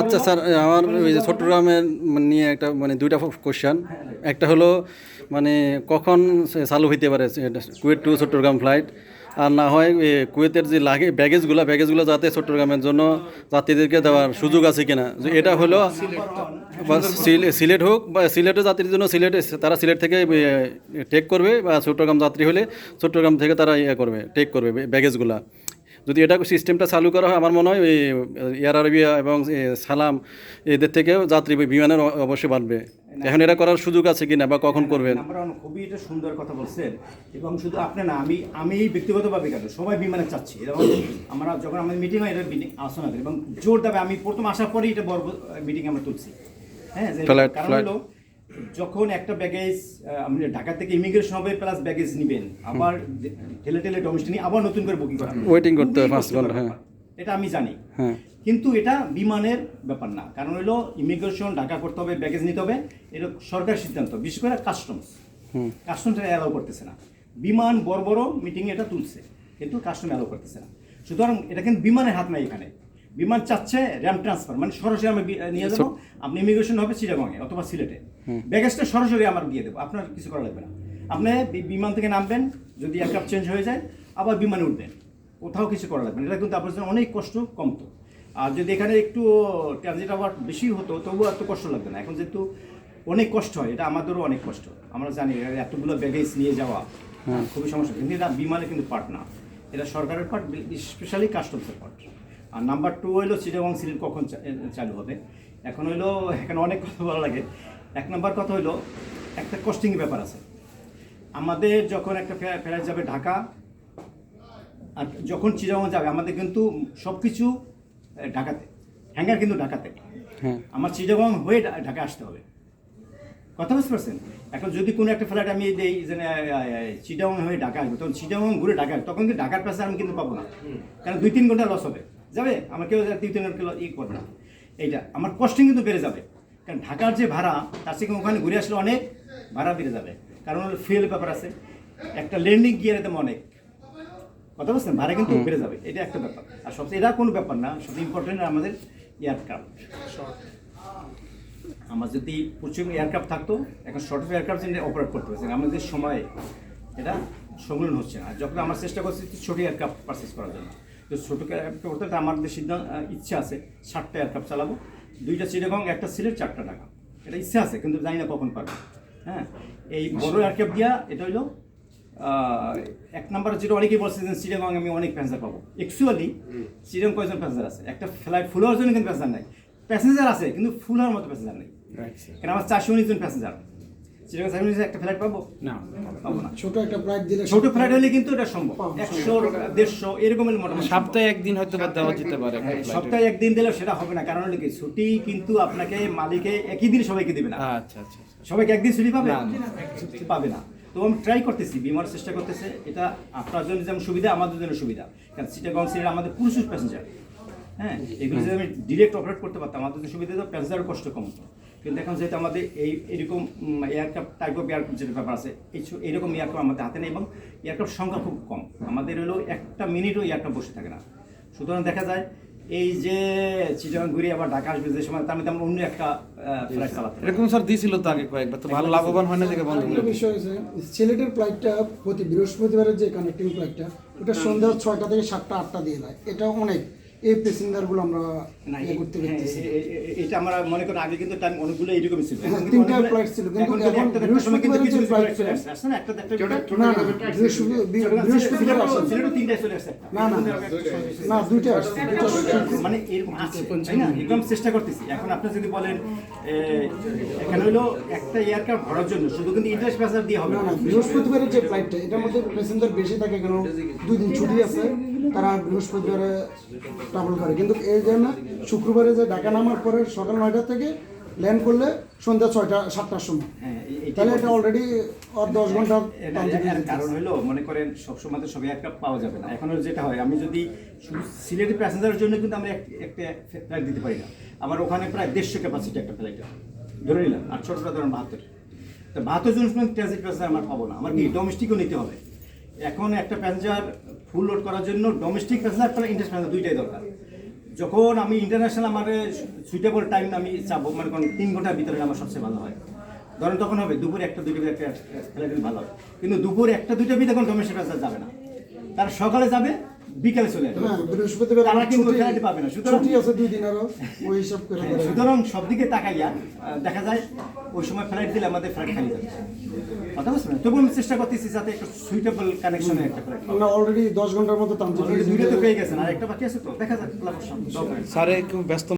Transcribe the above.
আচ্ছা স্যার আমার ওই যে চট্টগ্রামের নিয়ে একটা মানে দুইটা কোশ্চেন একটা হলো মানে কখন চালু হইতে পারে কুয়েট টু চট্টগ্রাম ফ্লাইট আর না হয় কুয়েতের যে লাগে ব্যাগেজগুলো ব্যাগেজগুলো যাতে চট্টগ্রামের জন্য যাত্রীদেরকে দেওয়ার সুযোগ আছে কিনা? যে এটা হলো সিলেট হোক বা সিলেটের যাত্রীর জন্য সিলেটে তারা সিলেট থেকে টেক করবে বা চট্টগ্রাম যাত্রী হলে চট্টগ্রাম থেকে তারা ইয়ে করবে টেক করবে ব্যাগেজগুলা যদি এটা সিস্টেমটা চালু করা হয় আমার মনে হয় ওই এয়ার আরবিয়া এবং সালাম এদের থেকেও যাত্রী বিমানের অবশ্যই বাড়বে। এখন এটা করার সুযোগ আছে কিনা বা কখন করবেন? খুবই এটা সুন্দর কথা বলছেন। এবং শুধু আপনি না আমি আমি ব্যক্তিগতভাবে কেন সবাই বিমানে চাচ্ছি। এবং আমরা যখন আমাদের মিটিং হয় এটা আলোচনা করি এবং জোর দাবে আমি প্রথম আসার পরেই এটা বড় মিটিং আমরা তুলছি। হ্যাঁ কারণ হলো যখন একটা ব্যাগেজ আপনি ঢাকা থেকে ইমিগ্রেশন হবে প্লাস ব্যাগেজ নেবেন আবার ঠেলে ঠেলে ডোমেস্টিক নিয়ে আবার নতুন করে বুকিং করা Waiting করতে হয় পাঁচ ঘণ্টা, হ্যাঁ। এটা আমি জানি। হ্যাঁ। কিন্তু এটা বিমানের ব্যাপার না। কারণ হলো ইমিগ্রেশন ঢাকা করতে হবে ব্যাগেজ নিতে হবে এটা সরকার সিদ্ধান্ত বিশেষ করে কাস্টমস কাস্টমস এটা অ্যালাউ করতেছে না। বিমান বড় বড় মিটিংয়ে এটা তুলছে কিন্তু কাস্টম অ্যালাউ করতেছে না। সুতরাং এটা কিন্তু বিমানের হাত নাই এখানে। বিমান চাচ্ছে র্যাম ট্রান্সফার মানে সরাসরি আমি নিয়ে যাব আপনি ইমিগ্রেশন হবে চিটাগংয়ে অথবা সিলেটে। ব্যাগেজটা সরাসরি আমার দিয়ে দেবো আপনার কিছু করা লাগবে না। আপনি বিমান থেকে নামবেন যদি এয়ারক্রাফট চেঞ্জ হয়ে যায় আবার বিমানে উঠবেন। কোথাও কিছু করা লাগবে না। এটা কিন্তু আপনার জন্য অনেক কষ্ট কমতো আর যদি এখানে একটু ট্রানজিট আবার বেশি হতো তবুও এত কষ্ট লাগবে না। এখন যেহেতু অনেক কষ্ট হয় এটা আমাদেরও অনেক কষ্ট। আমরা জানি এতগুলো ব্যাগেজ নিয়ে যাওয়া খুবই সমস্যা। কিন্তু এটা বিমানে কিন্তু পার্ট না। এটা সরকারের পার্ট স্পেশালি কাস্টমসের পার্ট আর নাম্বার টু হইল চিটাগং সিরিজ কখন চালু হবে। এখন হইল এখানে অনেক কথা ভালো লাগে। এক নম্বর কথা হইল একটা কস্টিং ব্যাপার আছে। আমাদের যখন একটা ফেরার যাবে ঢাকা আর যখন চিটাগং যাবে আমাদের কিন্তু সব কিছু ঢাকাতে। হ্যাঙ্গার কিন্তু ঢাকাতে। হ্যাঁ। আমার চিটাগং হয়ে ঢা- ঢাকা আসতে হবে। কথা বুঝতে পারছেন? এখন যদি কোনো একটা ফ্লাইট আমি দেই যে চিটাগং হয়ে ঢাকা আসবে তখন চিটাগং ঘুরে ঢাকা তখন কিন্তু ঢাকার প্যাসেঞ্জার আমি কিন্তু পাবো না। কারণ দুই তিন ঘণ্টা লস হবে। যাবে? আমার কেউ দুই তিন ঘণ্টা ই করবে না। এইটা। আমার কস্টিং কিন্তু বেড়ে যাবে। কারণ ঢাকার যে ভাড়া তার থেকে ওখানে ঘুরে আসলে অনেক ভাড়া বেড়ে যাবে। কারণ ফুয়েল ব্যাপার আছে। একটা ল্যান্ডিং গিয়ারে তেমন অনেক। কথা বুঝছেন? ভাড়া কিন্তু বেড়ে যাবে। এটা একটা ব্যাপার। আর সবচেয়ে এটা কোনো ব্যাপার না। সবচেয়ে ইম্পর্টেন্ট আমাদের এয়ারক্রাফট আমার যদি প্রচুর এয়ারক্রাফট থাকতো এখন শর্ট অফ এয়ারক্রাফট অপারেট করতে পারছে আমাদের সময় এটা সংলগ্ন হচ্ছে না। যখন আমার চেষ্টা করছি ছোটো এয়ারক্রাফট পারচেস করার জন্য। তো ছোটো এয়ারক্রাফট করতে হলে আমাদের সিদ্ধান্ত ইচ্ছা আছে ষাটটা এয়ারক্রাফট চালাবো। দুইটা চিটাগং একটা সিলেট চারটা টাকা এটা ইচ্ছা আছে কিন্তু জানি না কখন পারব। হ্যাঁ এই বড় এয়ারক্রাফট দিয়া এটা হইল এক নাম্বার যেটা অনেকেই বলছে যে চিটাগং আমি অনেক প্যাসেঞ্জার পাবো। অ্যাকচুয়ালি চিটাগং কয়জন প্যাসেঞ্জার আছে? একটা ফ্লাইট ফুল হওয়ার জন্য কিন্তু প্যাসেঞ্জার নাই। প্যাসেঞ্জার আছে কিন্তু ফুল হওয়ার মতো প্যাসেঞ্জার নেই। কেন আমার চারশো উনিশ জন প্যাসেঞ্জার চিটাগং চারশো উনিশ একটা ফ্লাইট পাবো? না পাবো না। ছোট একটা ফ্লাইট দিলে ছোট ফ্লাইট হলে কিন্তু এটা সম্ভব। একশো দেড়শো এরকমের মোটামুটি সপ্তাহে একদিন হয়তো বা দেওয়া যেতে পারে একটা flight-এ। সপ্তাহে একদিন দিলেও সেটা হবে না কারণ কি ছুটি কিন্তু আপনাকে মালিকে একই দিন সবাইকে দিবে না। আচ্ছা আচ্ছা আচ্ছা। সবাইকে একদিন ছুটি পাবে? পাবে না। তো আমি ট্রাই করতেছি বিমার চেষ্টা করতেছে। এটা আপনার জন্য যেমন সুবিধা আমাদের জন্য সুবিধা। কারণ সিলেট আমাদের প্রচুর প্যাসেঞ্জার হ্যাঁ এগুলো যদি আমি ডিরেক্ট অপারেট করতে পারতাম আমাদের সুবিধা হতো প্যাসেঞ্জারের কষ্ট কম হতো কিন্তু এখন যেহেতু আমাদের এই এরকম এয়ারক্রাফট টাইপ অফ এয়ারক্রাফট যেটা ব্যাপার আছে এই ছো- এইরকম এয়ারক্রাফট আমাদের হাতে নেই এবং এয়ারক্রাফট সংখ্যা খুব কম। আমাদের হলো একটা মিনিটও এয়ারক্রাফট বসে থাকে না। সুতরাং দেখা যায় এই যে চিটাগাং ঘুরে আবার ঢাকা আসবে যে সময় তার মধ্যে আমরা অন্য একটা ফ্লাইট চালাতে এরকম স্যার দিয়েছিল তো আগে কয়েকবার তো ভালো লাভবান হয় না দেখে বন্ধ বিষয় আছে সিলেটের ফ্লাইটটা প্রতি বৃহস্পতিবারের যে কানেক্টিং ফ্লাইটটা ওটা সন্ধ্যা ছয়টা থেকে সাতটা আটটা দিয়ে দেয়। এটা অনেক। এই প্যাসেঞ্জারগুলো আমরা ইয়ে করতে হ্যাঁ, পারতেছি। এটা আমরা মনে করি আগে কিন্তু টাইম অনেকগুলো এইরকমই ছিল। হ্যাঁ, তিনটা flight ছিল, কিন্তু এখন একটা যে আসছে না? একটা দেড়টা না না বৃহস্পতিবার। সিলেটও চলে আসছে না না। না দুইটা আসছে মানে এরকম আছে তাই না? একদম চেষ্টা করতেছি। এখন আপনি যদি বলেন এখানে হলো একটা এয়ারক্রাফট ভরার জন্য শুধু কিন্তু ইন্টারেস্ট প্যাসেঞ্জার দিয়ে হবে না। বৃহস্পতিবারের যে ফ্লাইটটা এটার মধ্যে প্যাসেঞ্জার বেশি থাকে কেন? দুই দিন ছুটি আছে। তারা বৃহস্পতিবারে ট্রাভেল করে। কিন্তু এই জন্য শুক্রবারে যে ঢাকা নামার পরে সকাল নয়টা থেকে ল্যান্ড করলে সন্ধ্যা ছয়টা সাতটার সময়। হ্যাঁ তাহলে এটা অলরেডি আর দশ ঘণ্টা কারণ হলো মনে করেন সবসময় তো সব এয়ারক্রাফট পাওয়া যাবে না। এখন যেটা হয় আমি যদি সিলেটের প্যাসেঞ্জারের জন্য কিন্তু আমরা একটা ফ্লাইট দিতে পারি না। আমার ওখানে প্রায় দেড়শো ক্যাপাসিটি একটা ফ্লাইটের ধরে নিলাম আর ছোটোটা ধরেন বাহাত্তর। তো বাহাত্তর জন ট্রানজিট প্যাসেঞ্জার আমার পাবো না। আমার কি ডোমেস্টিকও নিতে হবে? এখন একটা প্যাসেঞ্জার ফুল লোড করার জন্য domestic passenger plus interest passenger দুইটাই দরকার। যখন আমি ইন্টারন্যাশনাল আমার সুইটেবল টাইম আমি চাবো মানে কোন তিন ঘণ্টার ভিতরে আমার সবচেয়ে ভালো হয়। ধরেন তখন হবে, দুপুর একটা, দুইটা একটা ফ্লাইট ভালো হবে কিন্তু দুপুর একটা দুইটা ভিতরে এখন ডোমেস্টিক প্যাসেঞ্জার যাবে না। তারা সকালে যাবে বিকালে চলে আসবে। হ্যাঁ বৃহস্পতিবার তারা কিন্তু পাবে না। সুতরাং ছুটি আছে দুই দিন আরও ওই হিসাব করে হ্যাঁ, সুতরাং সব দিকে তাকাইয়া দেখা যায় ওই সময় ফ্লাইট দিলে আমাদের ফ্লাইট খালি যাবে। কথা বুঝছেন তবু আমি চেষ্টা করতেছি যাতে একটা সুইটেবল কানেকশনে একটা ফ্লাইট আমরা অলরেডি দশ ঘণ্টার মতো টানছি অলরেডি দুইটা তো পেয়ে গেছেন। আর একটা বাকি আছে তো? দেখা যাক স্যার একটু ব্যস্ত